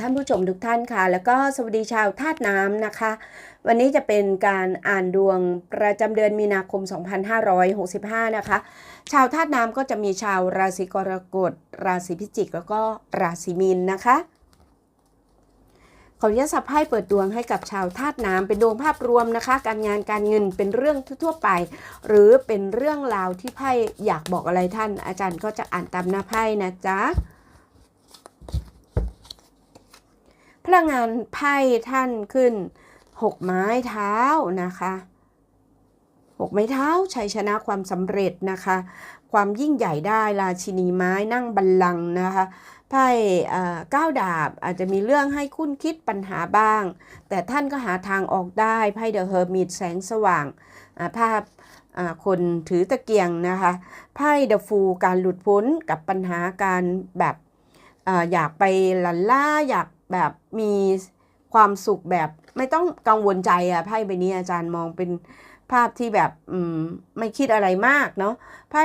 ท่านผู้ชมทุกท่านค่ะ แล้วก็สวัสดีชาวธาตุน้ำนะคะ วันนี้จะเป็นการอ่านดวงประจำเดือนมีนาคม 2565 นะคะ ชาวธาตุน้ำก็จะมีชาวราศีกรกฎ ราศีพิจิก แล้วก็ราศีมีนนะคะ ขออนุญาตสับไพ่เปิดดวงให้กับชาวธาตุน้ำเป็นดวงภาพรวมนะคะ การงานการเงินเป็นเรื่องทั่วไป หรือเป็นเรื่องราวที่ไพ่อยากบอกอะไรท่าน อาจารย์ก็จะอ่านตามหน้าไพ่นะจ๊ะ พลังงานไพ่ท่านขึ้นหกไม้เท้านะคะหกไม้เท้าชัยชนะความสำเร็จนะคะ ความยิ่งใหญ่ได้ราชินีไม้นั่งบัลลังก์นะคะไพ่ก้าดาบอาจจะมีเรื่องให้คุ้นคิดปัญหาบ้าง แต่ท่านก็หาทางออกได้ไพ่เดอะเฮอร์มิตแสงสว่างภาพคนถือตะเกียงนะคะไพ่เดอะฟูการหลุดพ้นกับปัญหาการแบบอยากไปลันล่าอยาก แบบมีความสุขแบบไม่ต้องกังวลใจอะไพ่ใบนี้อาจารย์มองเป็นภาพที่แบบไม่คิดอะไรมากเนาะไพ่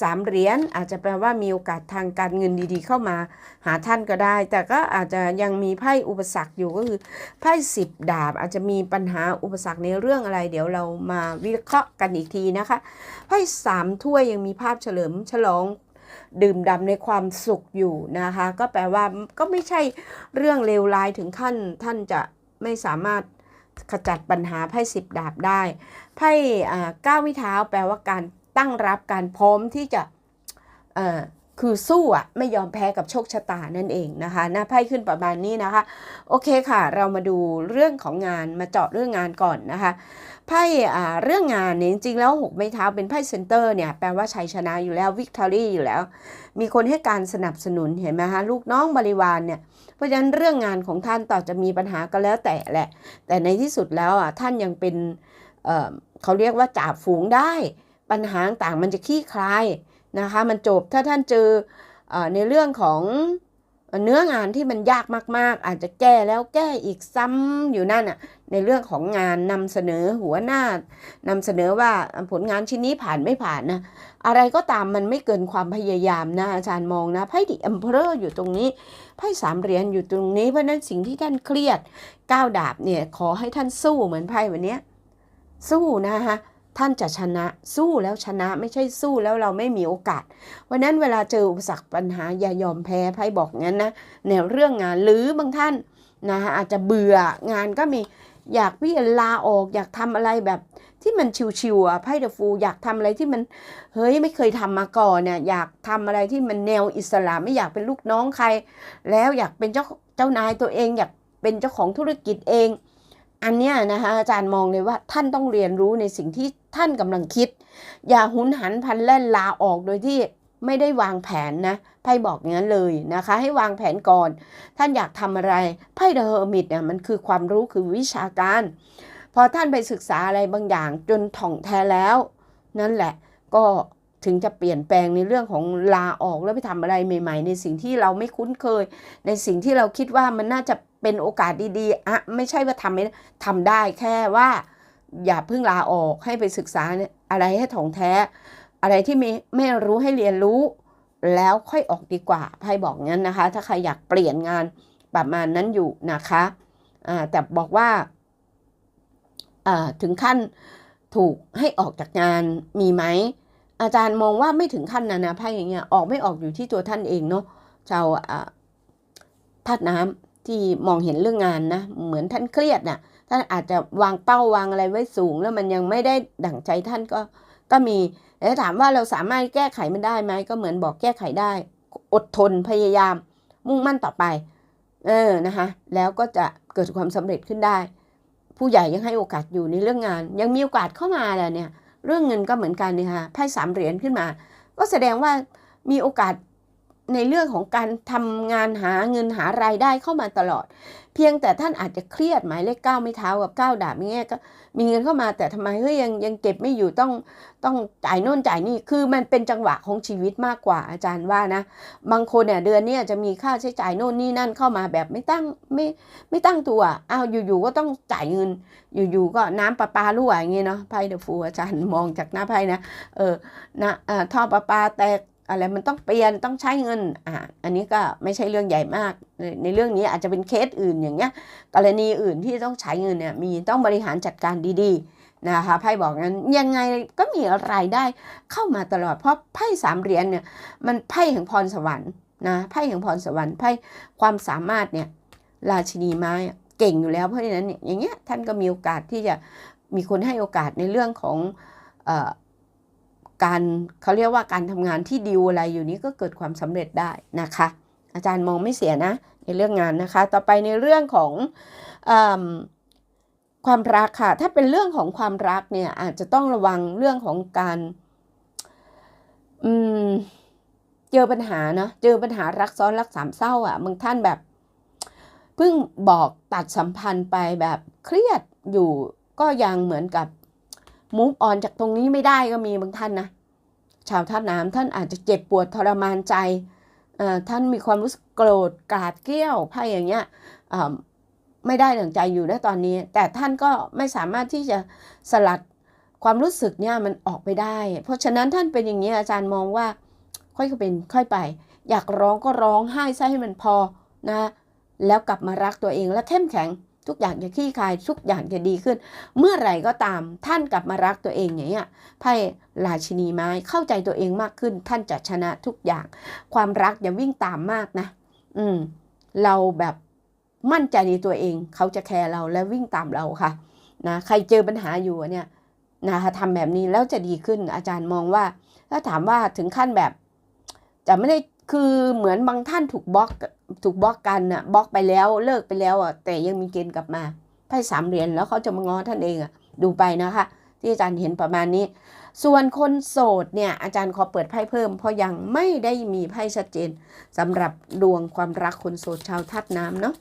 สามเหรียญอาจจะแปลว่ามีโอกาสทางการเงินดีๆ เข้ามาหาท่านก็ได้ แต่ก็อาจจะยังมีไพ่อุปสรรคอยู่ก็คือไพ่สิบดาบอาจจะมีปัญหาอุปสรรคในเรื่องอะไร เดี๋ยวเรามาวิเคราะห์กันอีกทีนะคะไพ่สามถ้วยยังมีภาพเฉลิมฉลอง ดื่มด่ำในความสุขอยู่นะคะ ก็แปลว่าก็ไม่ใช่เรื่องเลวร้ายถึงขั้นท่านจะไม่สามารถขจัดปัญหาไพ่สิบดาบได้ไพ่ก้าววิเท้าแปลว่าการตั้งรับการพร้อมที่จะ คือสู้อะไม่ยอมแพ้กับโชคชะตานั่นเองนะคะหน้าไพ่ขึ้นประมาณนี้นะคะ โอเคค่ะ เรามาดูเรื่องของงานมาเจาะเรื่องงานก่อนนะคะไพ่เรื่องงานเนี่ยจริงๆแล้วหกไม้เท้าเป็นไพ่เซนเตอร์เนี่ยแปลว่าชัยชนะอยู่แล้ววิกตอรี่อยู่แล้ว มีคนให้การสนับสนุนเห็นไหมคะลูกน้องบริวารเนี่ยเพราะฉะนั้นเรื่องงานของท่านต่อจะมีปัญหาก็แล้วแต่แหละ แต่ในที่สุดแล้วอะท่านยังเป็นเเขาเรียกว่าจ่าฝูงได้ ปัญหาต่างมันจะขี้คลาย นะคะ มันจบถ้าท่านเจอในเรื่องของเนื้องานที่มันยากมาก ๆ อาจจะแก้แล้วแก้อีกซ้ำอยู่นั่นอะในเรื่องของงานนำเสนอหัวหน้านำเสนอว่าผลงานชิ้นนี้ผ่านไม่ผ่านนะอะไรก็ตามมันไม่เกินความพยายามนะอาจารย์มองนะไพ่ดิอัมเพอร์อยู่ตรงนี้ไพ่สามเหรียญอยู่ตรงนี้เพราะนั้นสิ่งที่ท่านเครียดก้าวดาบเนี่ยขอให้ท่านสู้เหมือนไพ่วันนี้สู้นะคะ ท่านจะชนะสู้แล้วชนะไม่ใช่สู้แล้วเราไม่มีโอกาสวันนั้นเวลาเจออุปสรรคปัญหาอย่ายอมแพ้ไพ่บอกงั้นนะแนเรื่องงานหรือบางท่านนะคะอาจจะเบื่องานก็มีอยากพี่ลาออกอยากทำอะไรแบบที่มันชิวๆอะไพ่เดอะฟูอยากทำอะไรที่มันเฮ้ยไม่เคยทำมาก่อนเนี่ยอยากทำอะไรที่มันแนวอิสระไม่อยากเป็นลูกน้องใคร แล้วอยากเป็นเจ้าเจ้านายตัวเอง อยากเป็นเจ้าของธุรกิจเอง อันเนี้ยนะคะอาจารย์มองเลยว่าท่านต้องเรียนรู้ในสิ่งที่ท่านกำลังคิด อย่าหุนหันพันแล่นลาออกโดยที่ไม่ได้วางแผนนะไพ่บอกอย่างนั้นเลยนะคะ ให้วางแผนก่อน ท่านอยากทำอะไรไพ่เดอะเฮอร์มิตเนี่ยมันคือความรู้คือวิชาการ พอท่านไปศึกษาอะไรบางอย่างจนถ่องแท้แล้ว นั่นแหละก็ ถึงจะเปลี่ยนแปลงในเรื่องของลาออกแล้วไปทำอะไรใหม่ ๆ ในสิ่งที่เราไม่คุ้นเคย ในสิ่งที่เราคิดว่ามันน่าจะเป็นโอกาสดีๆอะไม่ใช่ว่าทำไม่ทำได้แค่ว่า อย่าเพิ่งลาออกให้ไปศึกษาอะไรให้ถ่องแท้ อะไรที่ไม่ไม่รู้ให้เรียนรู้ แล้วค่อยออกดีกว่าไพ่บอกงั้นนะคะ ถ้าใครอยากเปลี่ยนงานประมาณนั้นอยู่นะคะแต่บอกว่าถึงขั้นถูกให้ออกจากงานมีไหม อาจารย์มองว่าไม่ถึงขั้นนั้นนะไพ่อย่างเงี้ยออกไม่ออกอยู่ที่ตัวท่านเองเนาะชาวธาตุน้ำที่มองเห็นเรื่องงานนะเหมือนท่านเครียดนะ่ะท่านอาจจะวางเป้าวางอะไรไว้สูง แล้วมันยังไม่ได้ดั่งใจท่านก็ก็มีแล้วถามว่าเราสามารถแก้ไขมันได้ไหมก็เหมือนบอกแก้ไขได้ อดทนพยายาม มุ่งมั่นต่อไป เออนะคะแล้วก็จะเกิดความสำเร็จขึ้นได้ ผู้ใหญ่ยังให้โอกาสอยู่ในเรื่องงาน ยังมีโอกาสเข้ามาแหละเนี่ย เรื่องเงินก็เหมือนกันเนี่ยค่ะไพ่สามเหรียญขึ้นมา ก็แสดงว่ามีโอกาส ในเรื่องของการทำงานหาเงินหารายได้เข้ามาตลอด เพียงแต่ท่านอาจจะเครียดหมายเลขเก้าไม่เท้ากับเก้าดาบอย่างเงี้ยก็มีเงินเข้ามาแต่ทำไมเฮ้ยยังยังเก็บไม่อยู่ต้องต้องจ่ายโน่นจ่ายนี่คือมันเป็นจังหวะของชีวิตมากกว่าอาจารย์ว่านะ บางคนเนี่ยเดือนนี้จะมีค่าใช้จ่ายโน่นนี่นั่นเข้ามาแบบไม่ตั้งไม่ไม่ตั้งตัวอ้าวอยู่ๆก็ต้องจ่ายเงิน อยู่ๆก็น้ำประปารั่วอย่างเงี้ยเนาะไพ่เดฟูอาจารย์มองจากหน้าไพ่นะเออนะท่อประปาแตก อะไรมันต้องเปลี่ยนต้องใช้เงินอ่าอันนี้ก็ไม่ใช่เรื่องใหญ่มากในในเรื่องนี้อาจจะเป็นเคสอื่นอย่างเงี้ยกรณีอื่นที่ต้องใช้เงินเนี่ยมีต้องบริหารจัดการดีๆนะคะไพ่บอกงั้นยังไงก็มีรายได้เข้ามาตลอดเพราะไพ่สามเหรียญเนี่ยมันไพ่แห่งพรสวรรค์นะไพ่แห่งพรสวรรค์ไพ่ความสามารถเนี่ยราชินีไม้เก่งอยู่แล้วเพราะฉะนั้นเนี่ยอย่างเงี้ยท่านก็มีโอกาสที่จะมีคนให้โอกาสในเรื่องของเออ การเขาเรียกว่าการทำงานที่ดีลอะไรอยู่นี้ก็เกิดความสำเร็จได้นะคะ อาจารย์มองไม่เสียนะในเรื่องงานนะคะ ต่อไปในเรื่องของอความรักค่ะ ถ้าเป็นเรื่องของความรักเนี่ยอาจจะต้องระวังเรื่องของการอืมเจอปัญหาเนาะเจอปัญหารักซ้อนรักสามเศร้าอะ่ะบางท่านแบบเพิ่งบอกตัดสัมพันธ์ไปแบบเครียดอยู่ก็ยังเหมือนกับ มูฟออนจากตรงนี้ไม่ได้ก็มีบางท่านนะชาวท่าน้ำท่านอาจจะเจ็บปวดทรมานใจท่านมีความรู้สึกโกรธกาดเกรี้ยวไพ่อย่างเงี้ยไม่ได้ดั่งใจอยู่นะตอนนี้ แต่ท่านก็ไม่สามารถที่จะสลัดความรู้สึกเนี่ยมันออกไปได้ เพราะฉะนั้นท่านเป็นอย่างนี้อาจารย์มองว่า ค่อยเป็นค่อยไป อยากร้องก็ร้องไห้ซะให้มันพอนะแล้วกลับมารักตัวเองและเข้มแข็ง ทุกอย่างจะขี้คาย ทุกอย่างจะดีขึ้น เมื่อไหร่ก็ตามท่านกลับมารักตัวเองอย่างเงี้ยไพ่ราชินีไม้เข้าใจตัวเองมากขึ้น ท่านจะชนะทุกอย่าง ความรักอย่าวิ่งตามมากนะ อืม เราแบบมั่นใจในตัวเอง เขาจะแคร์เราและวิ่งตามเราค่ะนะใครเจอปัญหาอยู่เนี่ยนะคะทำแบบนี้แล้วจะดีขึ้นอาจารย์มองว่า ถ้าถามว่าถึงขั้นแบบ จะไม่ได้ คือเหมือนบางท่านถูกบล็อกถูกบล็อกกันน่ะบล็อกไปแล้วเลิกไปแล้วอะแต่ยังมีเกณฑ์กลับมาไพ่สามเหรียญแล้วเขาจะมาง้อท่านเองอะดูไปนะคะ ที่อาจารย์เห็นประมาณนี้ ส่วนคนโสดเนี่ยอาจารย์ขอเปิดไพ่เพิ่ม เพราะยังไม่ได้มีไพ่ชัดเจนสำหรับดวงความรักคนโสดชาวธาตุน้ำเนาะ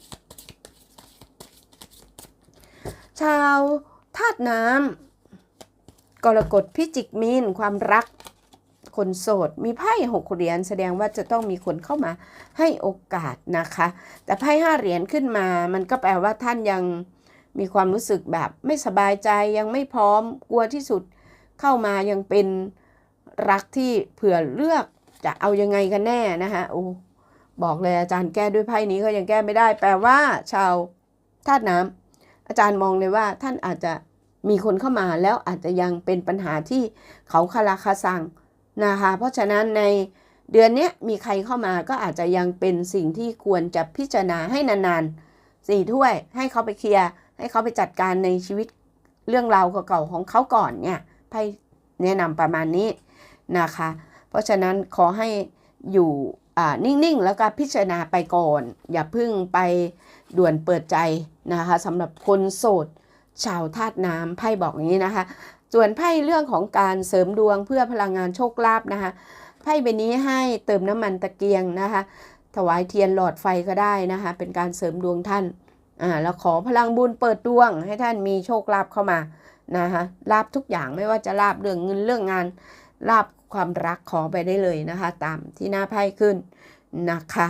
ชาวธาตุน้ำกรกฎพิจิกมีนความรัก คนโสด มีไพ่หกเหรียญแสดงว่าจะต้องมีคนเข้ามาให้โอกาสนะคะ แต่ไพ่ห้าเหรียญขึ้นมา มันก็แปลว่าท่านยังมีความรู้สึกแบบไม่สบายใจยังไม่พร้อมกลัวที่สุดเข้ามายังเป็นรักที่เผื่อเลือกจะเอายังไงกันแน่นะคะโอ้บอกเลยอาจารย์แก้ด้วยไพ่นี้ก็ยังแก้ไม่ได้ แปลว่า ชาวธาตุน้ำอาจารย์มองเลยว่าท่านอาจจะมีคนเข้ามาแล้วอาจจะยังเป็นปัญหาที่เขาคาราคาซัง นะคะเพราะฉะนั้นในเดือนนี้มีใครเข้ามาก็อาจจะยังเป็นสิ่งที่ควรจะพิจารณาให้นานๆสี่ถ้วยให้เขาไปเคลียร์ให้เขาไปจัดการในชีวิตเรื่องราวเก่าๆของเขาก่อนเนี่ยไพ่แนะนำประมาณนี้นะคะ เพราะฉะนั้นขอให้อยู่นิ่งๆ แล้วก็พิจารณาไปก่อน อย่าเพิ่งไปด่วนเปิดใจนะคะสำหรับคนโสด ชาวธาตุน้ำไพ่บอกอย่างนี้นะคะ ส่วนไพ่เรื่องของการเสริมดวงเพื่อพลังงานโชคลาภนะคะไพ่ใบนี้ให้เติมน้ำมันตะเกียงนะคะ ถวายเทียนหลอดไฟก็ได้นะคะ เป็นการเสริมดวงท่านอ่าแล้วขอพลังบุญเปิดดวงให้ท่านมีโชคลาภเข้ามานะคะลาบทุกอย่างไม่ว่าจะลาบเรื่องเงินเรื่องงานลาบความรักขอไปได้เลยนะคะ ตามที่หน้าไพ่ขึ้นนะคะ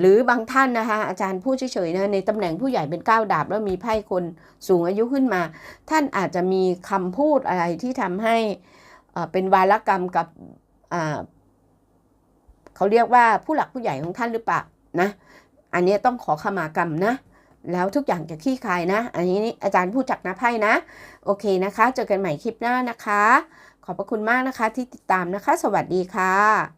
หรือบางท่านนะคะอาจารย์พูดเฉยๆนะในตำแหน่งผู้ใหญ่เป็นก้าวดาบแล้วมีไพ่คนสูงอายุขึ้นมา ท่านอาจจะมีคำพูดอะไรที่ทำให้เป็นวาลกรรมกับเขาเรียกว่าผู้หลักผู้ใหญ่ของท่านหรือเปล่านะอันนี้ต้องขอขมากรรมนะ แล้วทุกอย่างจะขี้คายนะ อันนี้อาจารย์พูดจากนะไพ่นะ โอเคนะคะ เจอกันใหม่คลิปหน้านะคะ ขอบพระคุณมากนะคะที่ติดตามนะคะ สวัสดีค่ะ